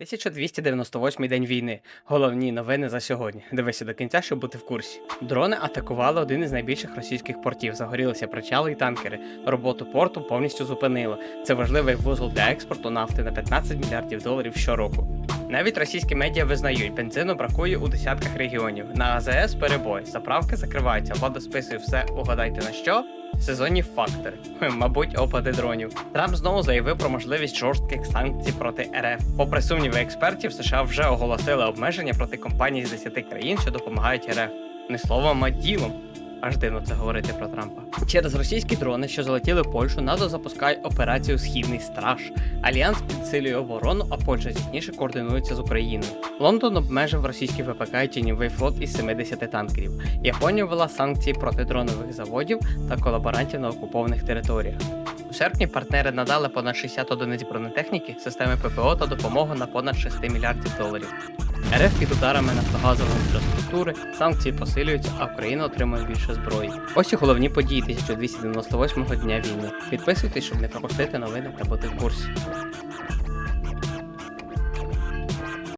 1298 день війни. Головні новини за сьогодні. Дивися до кінця, щоб бути в курсі. Дрони атакували один із найбільших російських портів. Загорілися причали і танкери. Роботу порту повністю зупинило. Це важливий вузол для експорту нафти на 15 мільярдів доларів щороку. Навіть російські медіа визнають, бензину бракує у десятках регіонів. На АЗС перебой, заправки закриваються, влада списує все, угадайте на що? Сезонні фактори, мабуть, опади дронів. Трамп знову заявив про можливість жорстких санкцій проти РФ. Попри сумніви експертів, США вже оголосили обмеження проти компаній з 10 країн, що допомагають РФ. Не словом, а ділом. Аж дивно це говорити про Трампа. Через російські дрони, що залетіли в Польщу, НАТО запускає операцію Східний Страж. Альянс підсилює оборону, а Польща зітніше координується з Україною. Лондон обмежив російський ВПК і тіньовий флот із 70 танкерів. Японія ввела санкції проти дронових заводів та колаборантів на окупованих територіях. У серпні партнери надали понад 60 одиниць бронетехніки, системи ППО та допомогу на понад 6 мільярдів доларів. РФ під ударами нафтогазової інфраструктури, санкції посилюються, а Україна отримує більше зброї. Ось і головні події 1298 дня війни. Підписуйтесь, щоб не пропустити новини та бути в курсі.